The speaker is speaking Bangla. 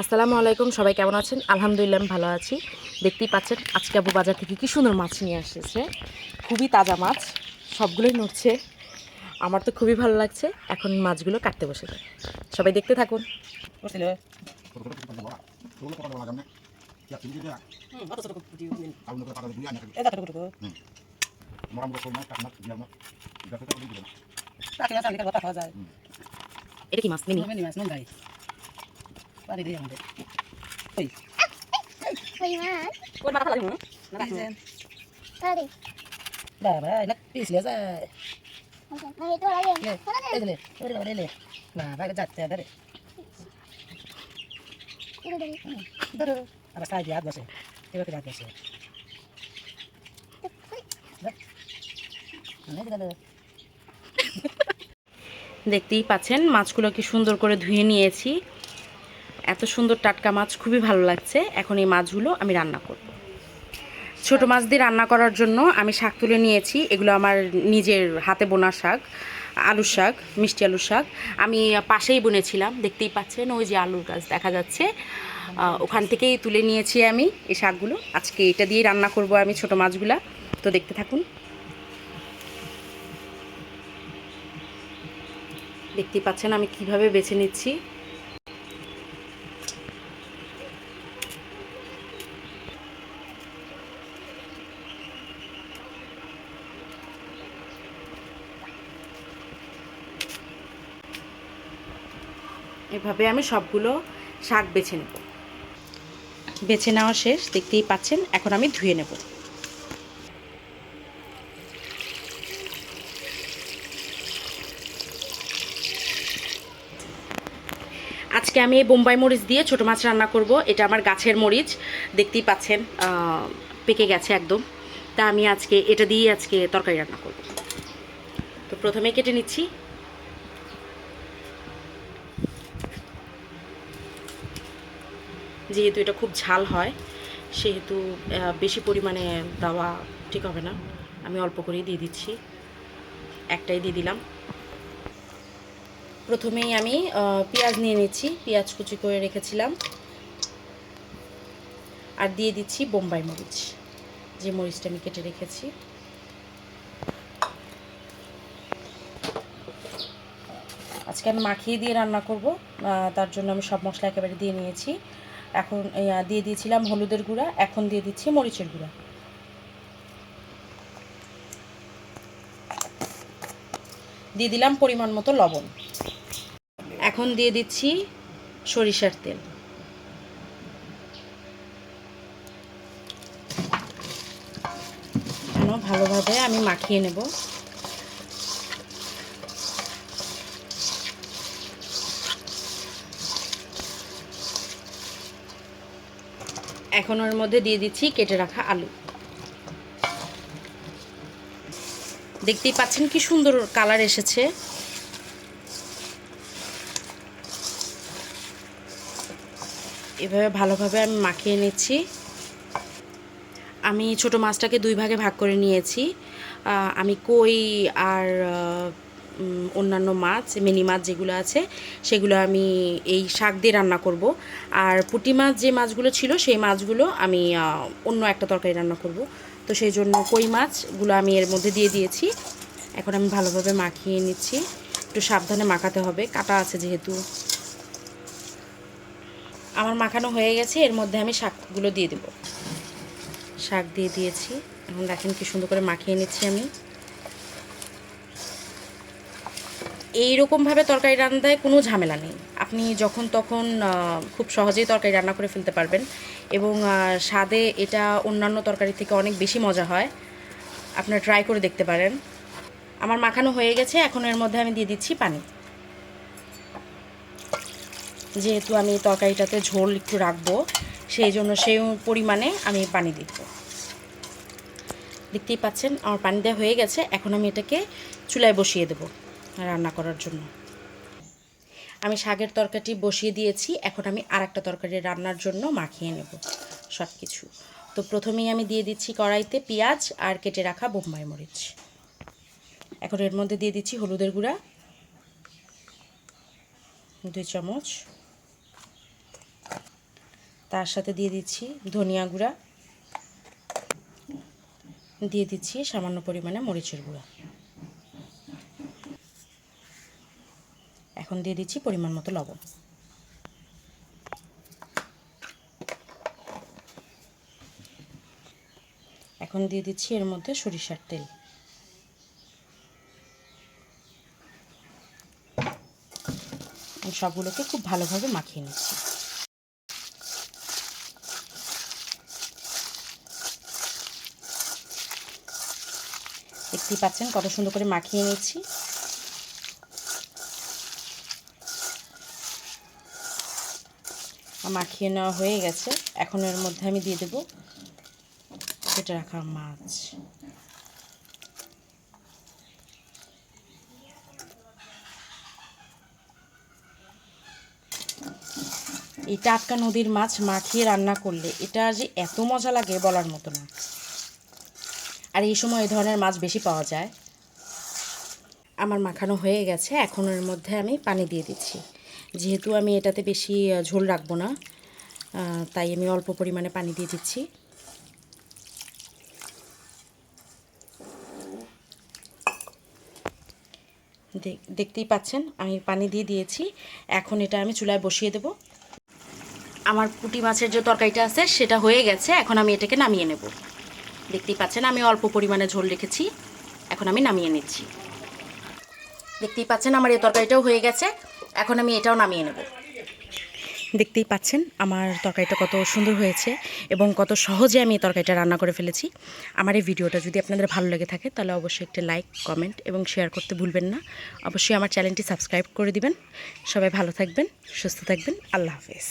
আসসালামু আলাইকুম সবাই কেমন আছেন? আলহামদুলিল্লাহ আমি ভালো আছি। দেখতেই পাচ্ছেন আজকে আবু বাজার থেকে কি সুন্দর মাছ নিয়ে এসেছে। খুবই তাজা মাছ সবগুলোই নড়ছে। আমার তো খুবই ভালো লাগছে এখন মাছগুলো কাটতে বসে যায়। সবাই দেখতে থাকুন। এটা কি মাছ? মিনি। মিনি মাছ ওই মাথা লাগবে না. বাবা যায় আবার হাত বসে। এবার হাত বসে। দেখতেই পাচ্ছেন মাছগুলো কি সুন্দর করে ধুয়ে নিয়েছি। এত সুন্দর টাটকা মাছ, খুবই ভালো লাগছে। এখন এই মাছগুলো আমি রান্না করব। ছোট মাছ দিয়ে রান্না করার জন্য আমি শাক তুলে নিয়েছি। এগুলো আমার নিজের হাতে বোনা শাক আলুর শাক, মিষ্টি আলুর শাক। আমি পাশেই বুনেছিলাম, দেখতেই পাচ্ছেন, ওই যে আলুর গাছ দেখা যাচ্ছে। ওখান থেকেই তুলে নিয়েছি আমি এই শাকগুলো। আজকে এটা দিয়ে রান্না করব আমি ছোট মাছগুলা। তো দেখতে থাকুন। দেখতেই পাচ্ছেন আমি কীভাবে বেছে নিচ্ছি। এভাবে আমি সবগুলো শাক বেছে নেব। বেছে নেওয়া শেষ, দেখতেই পাচ্ছেন, এখন আমি ধুয়ে নেব। আজকে আমি এই বোম্বাই মরিচ দিয়ে ছোট মাছ রান্না করব। এটা আমার গাছের মরিচ। দেখতেই পাচ্ছেন পেকে গেছে একদম। তা আমি আজকে, এটা দিয়ে আজকে তরকারি রান্না করব। তো প্রথমে কেটে নিচ্ছি। যেহেতু এটা খুব ঝাল হয়, সেহেতু বেশি পরিমাণে দেওয়া ঠিক হবে না। আমি অল্প করেই দিয়ে দিচ্ছি। একটাই দিয়ে দিলাম। প্রথমেই আমি পেঁয়াজ নিয়ে নিচ্ছি। পেঁয়াজ কুচি করে রেখেছিলাম। আর দিয়ে দিচ্ছি বোম্বাই মরিচ, যে মরিচটা আমি কেটে রেখেছি। আজকে আমি মাখিয়ে দিয়ে রান্না করব। তার জন্য আমি সব মশলা একেবারে দিয়ে নিয়েছি। এখন দিয়ে দিয়েছিলাম হলুদের গুঁড়া, এখন দিয়ে দিচ্ছি মরিচের গুঁড়া। দিয়ে দিলাম পরিমাণ মতো লবণ। এখন দিয়ে দিচ্ছি সরিষার তেল। ভালোভাবে আমি মাখিয়ে নেব। এখন ওর মধ্যে দিয়ে দিচ্ছি কেটে রাখা আলু। দেখতেই পাচ্ছেন কি সুন্দর কালার এসেছে। এভাবে ভালোভাবে আমি মাখিয়ে নিচ্ছি। আমি ছোট মাছটাকে দুই ভাগে ভাগ করে নিয়েছি। আমি কই আর অন্যান্য মাছ, মিনি মাছ যেগুলো আছে, সেগুলো আমি এই শাক দিয়ে রান্না করব। আর পুঁটি মাছ যে মাছগুলো ছিল, সেই মাছগুলো আমি অন্য একটা তরকারি রান্না করব। তো সেই জন্য কই মাছগুলো আমি এর মধ্যে দিয়ে দিয়েছি। এখন আমি ভালোভাবে মাখিয়ে নিচ্ছি। একটু সাবধানে মাখাতে হবে, কাটা আছে যেহেতু। আমার মাখানো হয়ে গেছে, এর মধ্যে আমি শাকগুলো দিয়ে দেব। শাক দিয়ে দিয়েছি। এখন দেখেন কি সুন্দর করে মাখিয়ে নিচ্ছি আমি। এই রকমভাবে তরকারি রান্নায় কোনো ঝামেলা নেই। আপনি যখন তখন খুব সহজেই তরকারি রান্না করে ফেলতে পারবেন এবং স্বাদে এটা অন্যান্য তরকারি থেকে অনেক বেশি মজা হয়। আপনারা ট্রাই করে দেখতে পারেন। আমার মাখানো হয়ে গেছে, এখন এর মধ্যে আমি দিয়ে দিচ্ছি পানি। যেহেতু আমি তরকারিটাতে ঝোল একটু রাখব, সেই জন্য সেই পরিমাণে আমি পানি দিব। দেখতেই পাচ্ছেন, আমার পানি দেওয়া হয়ে গেছে, এখন আমি এটাকে চুলায় বসিয়ে দেব। রান্না করার জন্য। আমি শাকের তরকারিটি বসিয়ে দিয়েছি, এখন আমি আর একটা তরকারি রান্নার জন্য মাখিয়ে নেব সব কিছু তো প্রথমেই আমি দিয়ে দিচ্ছি কড়াইতে পেঁয়াজ আর কেটে রাখা বোম্বাই মরিচ। এখন এর মধ্যে দিয়ে দিচ্ছি হলুদের গুঁড়া, দুই চামচ। তার সাথে দিয়ে দিচ্ছি ধনিয়া গুঁড়া। দিয়ে দিচ্ছি সামান্য পরিমাণে মরিচের গুঁড়া। এখন দিয়ে দিচ্ছি পরিমাণ মতো লবণ। এখন দিয়ে দিচ্ছি এর মধ্যে সরিষার তেল। সবগুলোকে খুব ভালোভাবে মাখিয়ে নিচ্ছি। দেখতেই পাচ্ছেন কত সুন্দর করে মাখিয়ে নিচ্ছি। মাখিয়ে নেওয়া হয়ে গেছে। এখন এর মধ্যে আমি দিয়ে দেবো কেটে রাখা মাছ। এই টাটকা নদীর মাছ মাখিয়ে রান্না করলে এটা যে এত মজা লাগে বলার মতো না। আর এই সময় এই ধরনের মাছ বেশি পাওয়া যায়। আমার মাখানো হয়ে গেছে, এখন এর মধ্যে আমি পানি দিয়ে দিচ্ছি। যেহেতু আমি এটাতে বেশি ঝোল রাখব না তাই আমি অল্প পরিমাণে পানি দিয়ে দিচ্ছি। দেখ- দেখতেই পাচ্ছেন, আমি পানি দিয়ে দিয়েছি। এখন এটা আমি চুলায় বসিয়ে দেব। আমার পুঁটি মাছের যে তরকারিটা আছে, সেটা হয়ে গেছে। এখন আমি এটাকে নামিয়ে নেব। দেখতেই পাচ্ছেন, আমি অল্প পরিমাণে ঝোল রেখেছি। এখন আমি নামিয়ে নিচ্ছি। দেখতেই পাচ্ছেন, আমার এই তরকারিটাও হয়ে গেছে। এখন আমি এটাও নামিয়ে নেব। দেখতেই পাচ্ছেন আমার তরকারিটা কত সুন্দর হয়েছে এবং কত সহজে আমি এই তরকারিটা রান্না করে ফেলেছি। আমার এই ভিডিওটা যদি আপনাদের ভালো লেগে থাকে তাহলে অবশ্যই একটি লাইক, কমেন্ট এবং শেয়ার করতে ভুলবেন না। অবশ্যই আমার চ্যানেলটি সাবস্ক্রাইব করে দিবেন। সবাই ভালো থাকবেন, সুস্থ থাকবেন। আল্লাহ হাফেজ।